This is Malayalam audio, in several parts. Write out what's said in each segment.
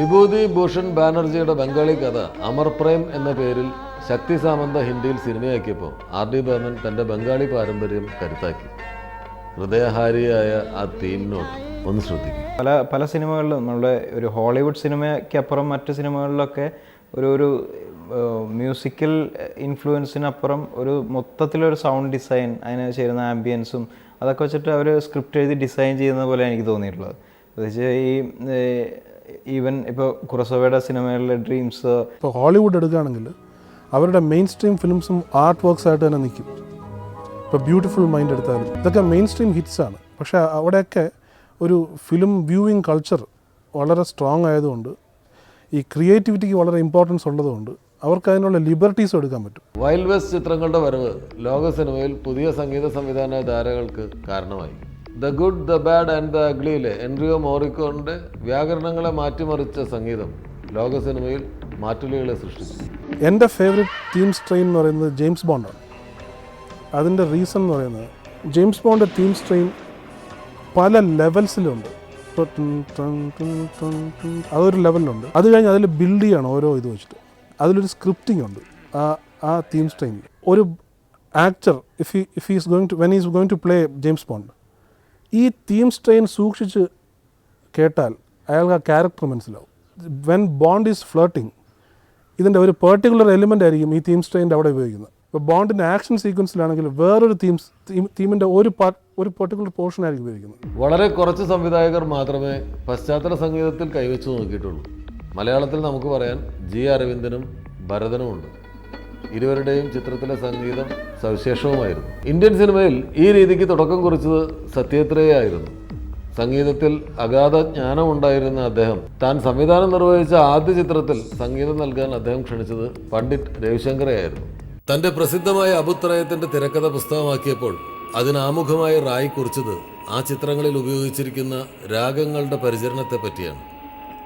വിഭൂതി ഭൂഷൺ ബാനർജിയുടെ ബംഗാളി കഥ അമർ പ്രേം എന്ന പേരിൽ ശക്തി സാമന്ത ഹിന്ദിയിൽ സിനിമയാക്കിയപ്പോൾ ആർ ഡി ബർമൻ തന്റെ ബംഗാളി പാരമ്പര്യം കരുത്താക്കി. ഹൃദയഹാരിയായ ആ തീം നോട്ട് ഒന്ന് ശ്രദ്ധിക്കും. പല പല സിനിമകളിലും നമ്മളുടെ ഒരു ഹോളിവുഡ് സിനിമയ്ക്കപ്പുറം മറ്റ് സിനിമകളിലൊക്കെ ഒരു ഒരു മ്യൂസിക്കൽ ഇൻഫ്ലുവൻസിനപ്പുറം ഒരു മൊത്തത്തിലൊരു സൗണ്ട് ഡിസൈൻ അതിന് ചേരുന്ന ആംബിയൻസും അതൊക്കെ വെച്ചിട്ട് അവർ സ്ക്രിപ്റ്റ് എഴുതി ഡിസൈൻ ചെയ്യുന്ന പോലെ എനിക്ക് തോന്നിയിട്ടുള്ളത്. പ്രത്യേകിച്ച് ഈ ഈവൻ ഇപ്പോൾ കുറസോവയുടെ സിനിമകളിലെ ഡ്രീംസ് ഇപ്പോൾ ഹോളിവുഡ് എടുക്കുകയാണെങ്കിൽ അവരുടെ മെയിൻ സ്ട്രീം ഫിലിംസും ആർട്ട് വർക്ക്സ് ആയിട്ട് തന്നെ നിൽക്കും. ഇപ്പോൾ ബ്യൂട്ടിഫുൾ മൈൻഡ് എടുത്താലും ഇതൊക്കെ മെയിൻ സ്ട്രീം ഹിറ്റ്സാണ് പക്ഷേ അവിടെയൊക്കെ ഒരു ഫിലിം വ്യൂവിങ് കൾച്ചർ വളരെ സ്ട്രോങ് ആയതുകൊണ്ട് ഈ ക്രിയേറ്റിവിറ്റിക്ക് വളരെ ഇമ്പോർട്ടൻസ് ഉള്ളതുകൊണ്ട് അവർക്ക് അതിനുള്ള ലിബർട്ടീസ് എടുക്കാൻ പറ്റും. വൈൽഡ് വെസ്റ്റ് ചിത്രങ്ങളുടെ വരവ് ലോക സിനിമയിൽ പുതിയ സംഗീത സംവിധാന ധാരകൾക്ക് കാരണമായി. The good the bad and the അഗ്ലിയിലെ എൻട്രിയോ മോറിക്കോണിന്റെ വ്യാകരണങ്ങളെ മാറ്റിമറിച്ച സംഗീതം ലോക സിനിമയിൽ മാറ്റുലികളെ സൃഷ്ടിച്ചു. എന്റെ ഫേവറേറ്റ് തീം സ്ട്രെയിൻ എന്ന് പറയുന്നത് ജെയിംസ് ബോണ്ടാണ്. അതിന്റെ റീസൺ എന്ന് പറയുന്നത് ജെയിംസ് ബോണ്ട് തീം സ്ട്രെയിൻ പല ലെവൽസിലുണ്ട്. അതൊരു ലെവലിലുണ്ട്. അത് കഴിഞ്ഞ് അതിൽ ബിൽഡ് ചെയ്യണം ഓരോ ഇത് വെച്ചിട്ട്. അതിലൊരു സ്ക്രിപ്റ്റിംഗ് ഉണ്ട് ആ ആ തീം സ്ട്രെയിനിൽ. ഒരു actor if if is going to when is going to play James Bond ഈ തീം സ്ട്രെയിൻ സൂക്ഷിച്ച് കേട്ടാൽ അയാൾക്ക് ആ ക്യാരക്ടർ മനസ്സിലാവും. വെൻ ബോണ്ട് ഈസ് ഫ്ലോട്ടിങ് ഇതിന്റെ ഒരു പെർട്ടിക്കുലർ എലിമെന്റ് ആയിരിക്കും ഈ തീം സ്ട്രെയിന്റെ അവിടെ ഉപയോഗിക്കുന്നത്. ഇപ്പോൾ ബോണ്ടിന്റെ ആക്ഷൻ സീക്വൻസിലാണെങ്കിൽ വേറൊരു തീംസ് തീമിന്റെ ഒരു പാർട്ട് ഒരു പെർട്ടിക്കുലർ പോർഷൻ ആയിരിക്കും ഉപയോഗിക്കുന്നത്. വളരെ കുറച്ച് സംവിധായകർ മാത്രമേ പശ്ചാത്തല സംഗീതത്തിൽ കൈവച്ചു നോക്കിയിട്ടുള്ളൂ. മലയാളത്തിൽ നമുക്ക് പറയാൻ ജി അരവിന്ദനും ഭരതനുമുണ്ട്. ഇരുവരുടെയും ചിത്രത്തിലെ സംഗീതം സവിശേഷവുമായിരുന്നു. ഇന്ത്യൻ സിനിമയിൽ ഈ രീതിക്ക് തുടക്കം കുറിച്ചത് സത്യത്രയായിരുന്നു. സംഗീതത്തിൽ അഗാധ ജ്ഞാനമുണ്ടായിരുന്ന അദ്ദേഹം താൻ സംവിധാനം നിർവഹിച്ച ആദ്യ ചിത്രത്തിൽ സംഗീതം നൽകാൻ അദ്ദേഹം ക്ഷണിച്ചത് പണ്ഡിറ്റ് രവിശങ്കറെയായിരുന്നു. തന്റെ പ്രസിദ്ധമായ അബുത്രയത്തിന്റെ തിരക്കഥ പുസ്തകമാക്കിയപ്പോൾ അതിനാമുഖമായി റായി കുറിച്ചത് ആ ചിത്രങ്ങളിൽ ഉപയോഗിച്ചിരിക്കുന്ന രാഗങ്ങളുടെ പരിചരണത്തെ പറ്റിയാണ്.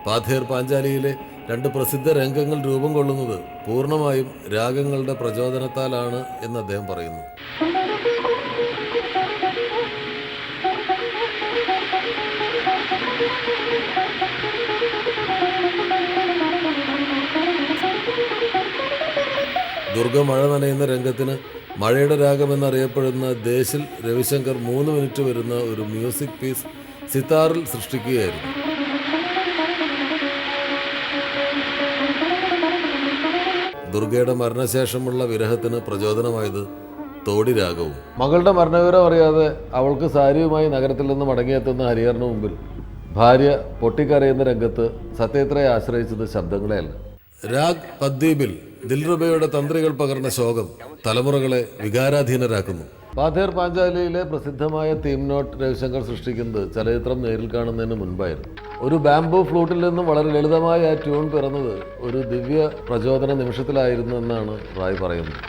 പാഥേർ പാഞ്ചാലിയിലെ രണ്ട് പ്രസിദ്ധ രംഗങ്ങൾ രൂപം കൊള്ളുന്നത് പൂർണമായും രാഗങ്ങളുടെ പ്രചോദനത്താലാണ് എന്ന് അദ്ദേഹം പറയുന്നു. ദുർഗ മഴ നനയുന്ന രംഗത്തിന് മഴയുടെ രാഗം എന്നറിയപ്പെടുന്ന ദേശിൽ രവിശങ്കർ മൂന്ന് മിനിറ്റ് വരുന്ന ഒരു മ്യൂസിക് പീസ് സിത്താറിൽ സൃഷ്ടിക്കുകയായിരുന്നു. ദുർഗയുടെ മരണശേഷമുള്ള വിരഹത്തിന് പ്രചോദനമായത് തോടി രാഗവും മകളുടെ മരണവിവരം അറിയാതെ അവൾക്ക് സാരിയുമായി നഗരത്തിൽ നിന്ന് മടങ്ങിയെത്തുന്ന ഹരിഹറിന് മുമ്പിൽ ഭാര്യ പൊട്ടിക്കരയുന്ന രംഗത്ത് സത്യത്രയെ ആശ്രയിച്ചത് ശബ്ദങ്ങളെയല്ല. രാഗ് പദ്ദീപിൽ ദിൽറുബയുടെ തന്ത്രികൾ പകർന്ന ശോകം തലമുറകളെ വികാരാധീനരാക്കുന്നു. പാഥേർ പാഞ്ചാലിയിലെ പ്രസിദ്ധമായ തീം നോട്ട് രവിശങ്കർ സൃഷ്ടിക്കുന്നത് ചലച്ചിത്രം നേരിൽ കാണുന്നതിന് മുൻപായിരുന്നു. ഒരു ബാംബു ഫ്ലൂട്ടിൽ നിന്നും വളരെ ലളിതമായ ആ ട്യൂൺ പിറന്നത് ഒരു ദിവ്യ പ്രചോദന നിമിഷത്തിലായിരുന്നു എന്നാണ് റായ് പറയുന്നത്.